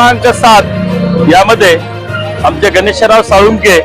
क्रमांक सात यामध्ये आमचे गणेशराव साळुंके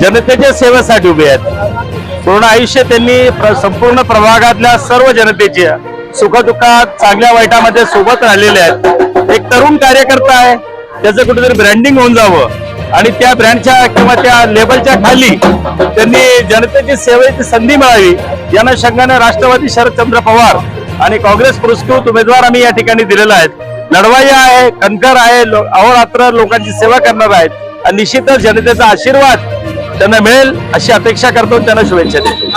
जनतेच्या सेवेसाठी उभे आहेत. पूर्ण आयुष्य त्यांनी प्र- संपूर्ण प्रभागातल्या सर्व जनतेच्या सुखदुःखात चांगल्या वाईटामध्ये सोबत राहिलेले आहेत. एक तरुण कार्यकर्ता आहे. त्याचं कुठेतरी ब्रँडिंग होऊन जावं. आणि त्या ब्रँडच्या किंवा त्या लेबलच्या खाली त्यांनी जनतेची सेवेची संधी मिळावी. या अनुषंगाने राष्ट्रवादी शरदचंद्र पवार आणि काँग्रेस पुरस्कृत उमेदवार आम्ही या ठिकाणी दिलेला आहेत लढवाई आहे कणकर आहे अहोरात्र लोकांची सेवा करणार आहेत. आणि निश्चितच जनतेचा आशीर्वाद त्यांना मिळेल अशी अपेक्षा करतो त्यांना शुभेच्छा देतो.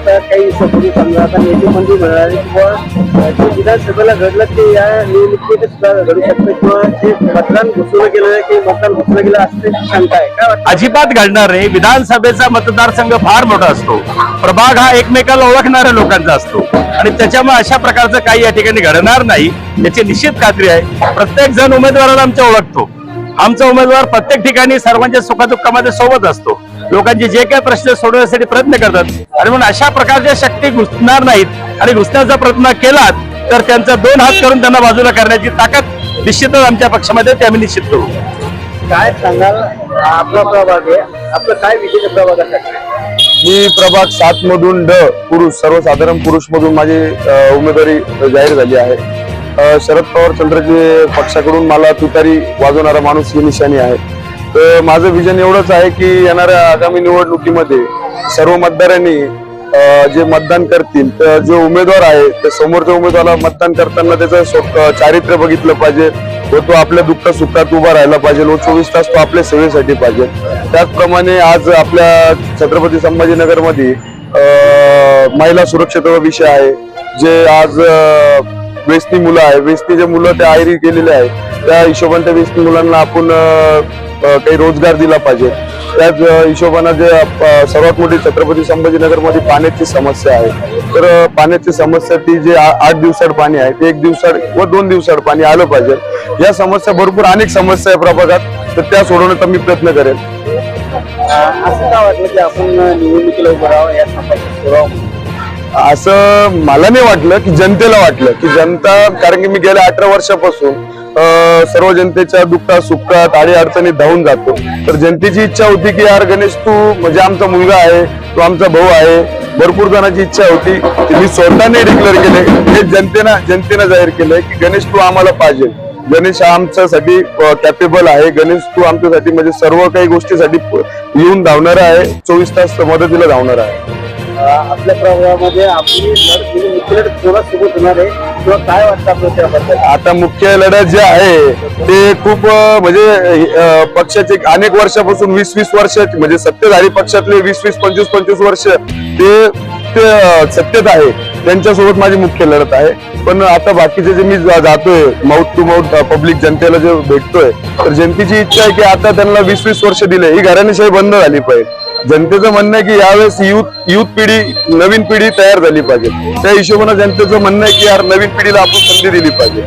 आता काही सपोर्ट समजा आता नेते मंत्री म्हणाले किंवा जे विधानसभेला घडलं ते या निवडणुकीत सुद्धा घडू शकतं किंवा जे मतदान घुसवलं गेलं आहे की मतदान घुसलं गेलं असते शंका आहे. का अजिबात घडणार नाही. विधानसभेचा मतदारसंघ फार मोठा असतो. प्रभाग हा एकमेकाला ओळखणाऱ्या लोकांचा असतो. आणि त्याच्यामुळे अशा प्रकारचं काही या ठिकाणी घडणार नाही. याची निश्चित खात्री आहे. प्रत्येक जण उमेदवाराला आमच्या ओळखतो. आमचा उमेदवार प्रत्येक ठिकाणी सर्वांच्या सुखदुःखामध्ये सोबत असतो. लोकांचे जे काही प्रश्न सोडवण्यासाठी प्रयत्न करतात आणि म्हणून अशा प्रकारच्या शक्ती घुसणार नाहीत आणि घुसण्याचा प्रयत्न केलात तर त्यांचा दोन हात करून त्यांना बाजूला करण्याची ताकद निश्चितच आमच्या पक्षामध्ये ते आम्ही निश्चित करू. काय सांगाल? आपला प्रभाग आहे. आपलं काय विशेष आहे प्रभागासाठी? मी प्रभाग सात मधून ड पुरुष सर्वसाधारण पुरुष मधून माझी उमेदवारी जाहीर झाली आहे. शरद पवार चंद्रजी पक्षाकडून मला तुतारी वाजवणारा माणूस ही निशाणी आहे. तर माझं विजन एवढंच आहे की येणाऱ्या आगामी निवडणुकीमध्ये सर्व मतदारांनी जे मतदान करतील तर जो उमेदवार आहे त्या समोरच्या उमेदवाराला मतदान करताना त्याचं स्व- चारित्र्य बघितलं पाहिजे. व तो आपल्या दुःख सुखात उभा राहिला पाहिजे. व चोवीस तास तो आपल्या सेवेसाठी पाहिजे. त्याचप्रमाणे आज आपल्या छत्रपती संभाजीनगरमध्ये महिला सुरक्षेचा विषय आहे. जे आज वेस्ती मुलं आहे. वेस्ती जे मुलं त्या आयरी गेलेले आहे त्या हिशोबाने त्या वेस्ती मुलांना आपण काही रोजगार दिला पाहिजे. त्याच हिशोबानं जे सर्वात मोठी छत्रपती संभाजीनगरमध्ये पाण्याची समस्या आहे. तर पाण्याची समस्या ती जे आ- आठ दिवसाड पाणी आहे ते एक दिवसाड व दोन दिवसाड पाणी आलं पाहिजे. या समस्या भरपूर अनेक समस्या आहे प्रभागात तर त्या सोडवण्याचा मी प्रयत्न करेन. असं का वाटलं की आपण निवडणुकीला उभं राहावं या संपर्क असं मला नाही वाटलं की जनतेला वाटलं की जनता कारण की मी गेल्या अठरा वर्षापासून सर्व जनतेच्या दुःखात सुखात आडी अडचणीत धावून जातो. तर जनतेची इच्छा होती की यार गणेश तू म्हणजे आमचा मुलगा आहे तू आमचा भाऊ आहे भरपूर जणांची इच्छा होती की मी स्वतःने डिक्लेअर केले हे जनतेनं जनतेनं जाहीर केलंय की गणेश तू आम्हाला पाहिजे. गणेश हा आमच्यासाठी कॅपेबल आहे. गणेश तू आमच्यासाठी म्हणजे सर्व काही गोष्टीसाठी येऊन धावणार आहे चोवीस तास मदतीला धावणार आहे. आपल्या प्रभागामध्ये आपली लढत म्हणजे मुख्य लढत कोणासोबत होणार आहे? किंवा काय वाटतं आपलं त्याबद्दल? आता मुख्य लढत जे आहे ते खूप म्हणजे पक्षाचे अनेक वर्षापासून वीस वीस वर्ष म्हणजे सत्तेधारी पक्षातले वीस वीस पंचवीस पंचवीस वर्ष ते सत्तेत आहे. त्यांच्यासोबत माझी मुख्य लढत आहे. पण आता बाकीचे जे मी जातोय माउथ टू माउथ पब्लिक जनतेला जे भेटतोय तर जनतेची इच्छा आहे की आता त्यांना वीस वीस वर्ष दिले. ही घराणेशाही बंद झाली पाहिजे. जनतेचं म्हणणं आहे की यावेळेस युथ युथ पिढी नवीन पिढी तयार झाली पाहिजे. त्या हिशोबानं जनतेचं म्हणणं आहे की यार नवीन पिढीला आपण संधी दिली पाहिजे.